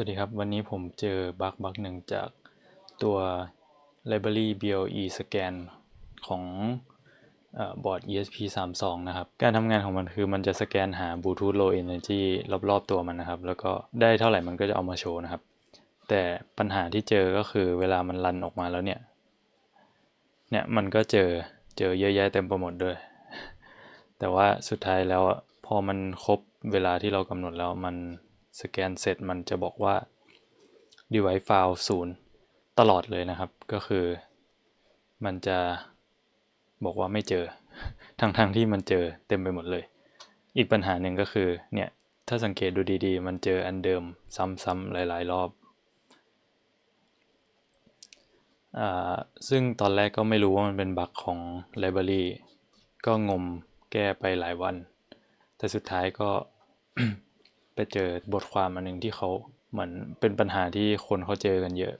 วัสดีครับ วันนี้ผมเจอบั๊กบั๊กหนึ่งจากตัว library BLE scan ของบอร์ด ESP32 นะครับ การทำงานของมันคือมันจะสแกนหา Bluetooth Low Energy รอบๆตัวมันนะครับ แล้วก็ได้เท่าไหร่มันก็จะเอามาโชว์นะครับ แต่ปัญหาที่เจอก็คือเวลามันรันออกมาแล้วเนี่ย เนี่ยมันก็เจอเจอเยอะแยะเต็มไปหมดด้วย แต่ว่าสุดท้ายแล้วพอมันครบเวลาที่เรากำหนดแล้วมัน สแกนเสร็จมันจะบอกว่า device file 0 ตลอดเลยนะครับ ก็คือ มันจะบอกว่าไม่เจอ ทั้งๆทที่มันเจอเต็มไปหมดเลย อีกปัญหาหนึ่งก็คือ เนี่ย ถ้าสังเกตดูดีๆ มันเจออันเดิมซ้ำๆหลาย ๆ รอบอาซึ่งตอนแรกก็ไม่รู้ว่ามันเป็นบั๊กของ library ก็งมแก้ไปหลายวัน แต่สุดท้ายก็ ไปเจอบทความอันหนึ่งที่เขาเหมือนเป็นปัญหาที่คนเขาเจอกันเยอะ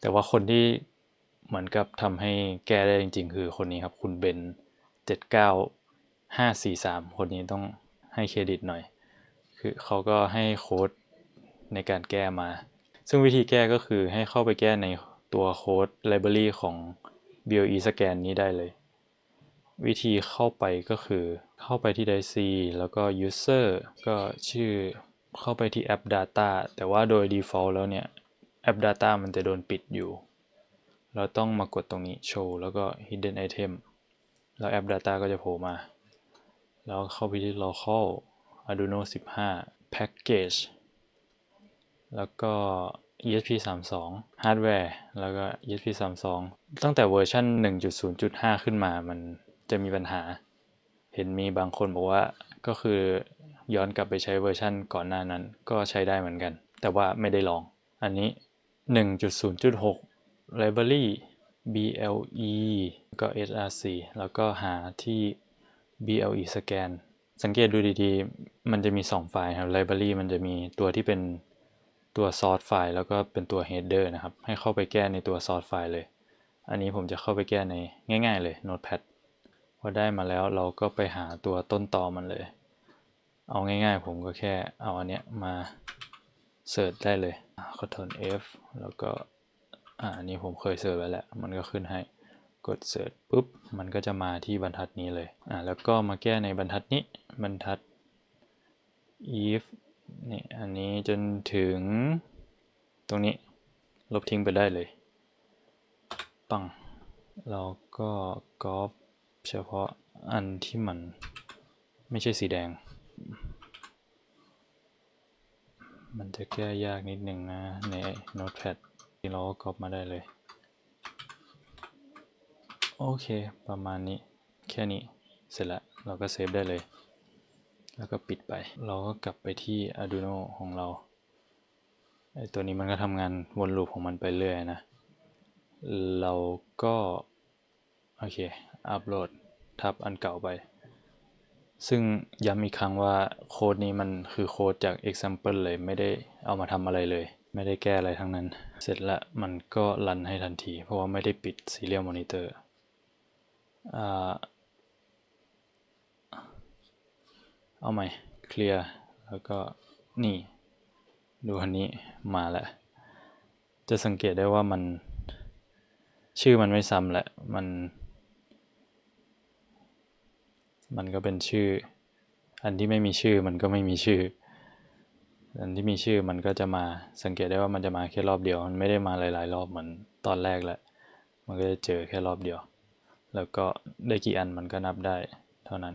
แต่ว่าคนที่เหมือนกับทำให้แก้ได้จริง ๆ คือคนนี้ครับ คุณเบนเจ็ดเก้าห้าสี่สามคนนี้ต้องให้เครดิตหน่อย คือเขาก็ให้โค้ดในการแก้มา ซึ่งวิธีแก้ก็คือให้เข้าไปแก้ในตัวโค้ด library ของ BLE scan นี้ได้เลย วิธีเข้าไปก็คือเข้าไปที่ DIC แล้วก็ user ก็ชื่อ เข้าไปที่แอป Data แต่ว่าโดย default แล้วเนี่ยแอป Data มันจะโดนปิดอยู่ เราต้องมากดตรงนี้ show แล้วก็ hidden item แล้วแอป Data ก็จะโผล่มา แล้วเข้าไปที่ local Arduino 15 package แล้วก็ ESP32 hardware แล้วก็ ESP32 ตั้งแต่เวอร์ชัน1.0.5 ขึ้นมามันจะมีปัญหา เห็นมีบางคนบอกว่าก็คือ ย้อนกลับไปใช้เวอร์ชันก่อนหน้านั้นก็ใช้ได้เหมือนกัน แต่ว่าไม่ได้ลอง อันนี้ 1.0.6 library BLE ก็ SRC แล้วก็หาที่ BLE scan สังเกตดูดีๆ มันจะมี 2 ไฟล์ครับ library มันจะมีตัวที่เป็นตัว source ไฟล์แล้วก็เป็นตัว header นะครับ ให้เข้าไปแก้ในตัว source ไฟล์เลย อันนี้ผมจะเข้าไปแก้ในง่าย ๆ เลย notepad พอได้มาแล้วเราก็ไปหาตัวต้นตอมันเลย เอาง่ายๆ ผมก็แค่เอาอันเนี้ยมาเสิร์ชได้เลย Ctrl F แล้วก็อันนี้ผมเคยเสิร์ชไว้แล้ว มันก็ขึ้นให้กดเสิร์ชปุ๊บ มันก็จะมาที่บรรทัดนี้เลยอ่าแล้วก็มาแก้ในบรรทัดนี้บรรทัด if นี่อันนี้จนถึงตรงนี้ลบทิ้งไปได้เลยปังเราก็ก๊อปเฉพาะอันที่มันไม่ใช่สีแดง มันจะแก้ยากนิดหนึ่งนะ ใน Notepad ที่เราก็กอปมาได้เลย โอเค ประมาณนี้ แค่นี้ เสร็จแล้วเราก็เซฟได้เลย แล้วก็ปิดไป เราก็กลับไปที่ Arduino ของเรา ไอตัวนี้มันก็ทำงานวนลูปของมันไปเรื่อยนะ เราก็ โอเค อัปโหลดทับอันเก่าไป ซึ่งย้ำอีกครั้งว่าโค้ดนี้มันคือโค้ดจาก example เลยไม่ได้เอามาทำอะไรเลย ไม่ได้แก้อะไรทั้งนั้น เสร็จแล้วมันก็รันให้ทันที เพราะว่าไม่ได้ปิด serial monitor เอาใหม่ เคลียร์แล้วก็นี่ ดูอันนี้มาแล้ว จะสังเกตได้ว่ามันชื่อมันไม่ซ้ำแหละ มัน มันก็เป็นชื่อ อันที่ไม่มีชื่อมันก็ไม่มีชื่อ อันที่มีชื่อมันก็จะมาสังเกตได้ว่ามันจะมาแค่รอบเดียว มันไม่ได้มาหลาย ๆ รอบเหมือนตอนแรกแหละ มันก็จะเจอแค่รอบเดียว แล้วก็ได้กี่อันมันก็นับได้เท่านั้น